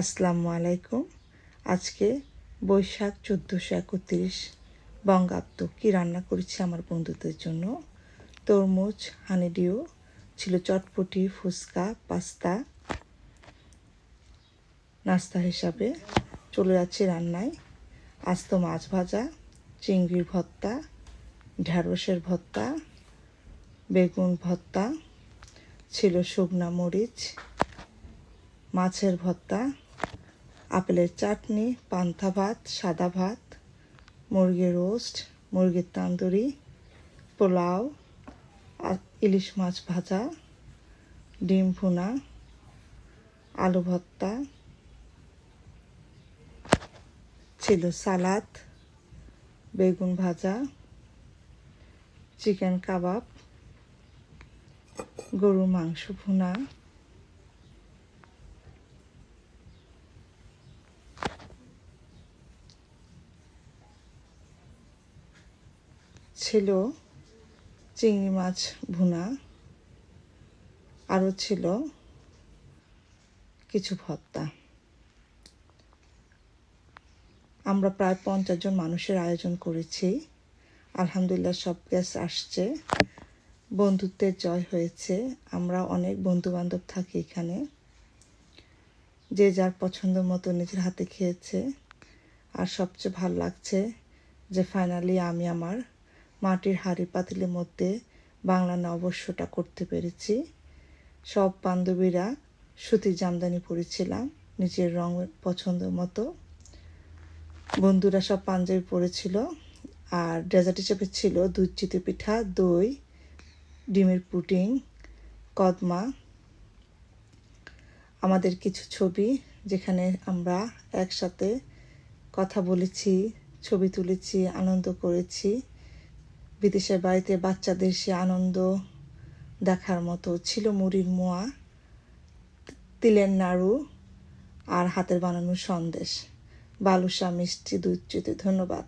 আসসালামু আলাইকুম। আজকে বৈশাখ চোদ্দোশো একত্রিশ, বঙ্গাব্দ। কী রান্না করেছি আমার বন্ধুদের জন্য? তরমুজ হানিডিও ছিল চটপটি, ফুচকা, পাস্তা। নাস্তা হিসাবে চলে যাচ্ছে রান্নায়। আস্ত মাছ ভাজা, চিংড়ির ভর্তা, ঢ্যাঁড়সের ভর্তা, বেগুন ভর্তা, ছিল শুকনা মরিচ, মাছের ভর্তা আপেলের চাটনি, পান্থা ভাত, সাদা ভাত, মুরগির রোস্ট, মুরগির তান্দুরি, পোলাও ইলিশ মাছ ভাজা, ডিম ভুনা, আলু ভর্তা, ছিল সালাদ, বেগুন ভাজা, চিকেন কাবাব গরু মাংস ভুনা ছিল চিংড়ি মাছ ভুনা, আরও ছিল কিছু ভর্তা। আমরা প্রায় পঞ্চাশ জন মানুষের আয়োজন করেছি। আলহামদুলিল্লাহ সব গ্যাস আসছে। বন্ধুত্বের জয় হয়েছে। আমরা অনেক বন্ধু বান্ধব থাকি এখানে। যে যার পছন্দ মতো নিজের হাতে খেয়েছে। আর সবচেয়ে ভালো লাগছে যে ফাইনালি আমি আমার মাটির হাঁড়ি পাতিলের মধ্যে বাংলা নববর্ষটা করতে পেরেছি। সব বান্ধবীরা সুতির জামদানি পরেছিলাম, নিজের রং পছন্দ মতো। বন্ধুরা সব পাঞ্জাবি পরেছিল, আর ডেজার্ট হিসেবে ছিল দুধ, চিতে পিঠা, দই, ডিমের পুটিং কদমা। আমাদের কিছু ছবি যেখানে আমরা একসাথে কথা বলেছি, ছবি তুলেছি, আনন্দ করেছি। বিদেশের বাড়িতে বাচ্চাদের সে আনন্দ দেখার মতো ছিল মুড়ির মোয়া, তিলের নাড়ু আর হাতের বানানো সন্দেশ। বালুসা মিষ্টি দুধ ধন্যবাদ।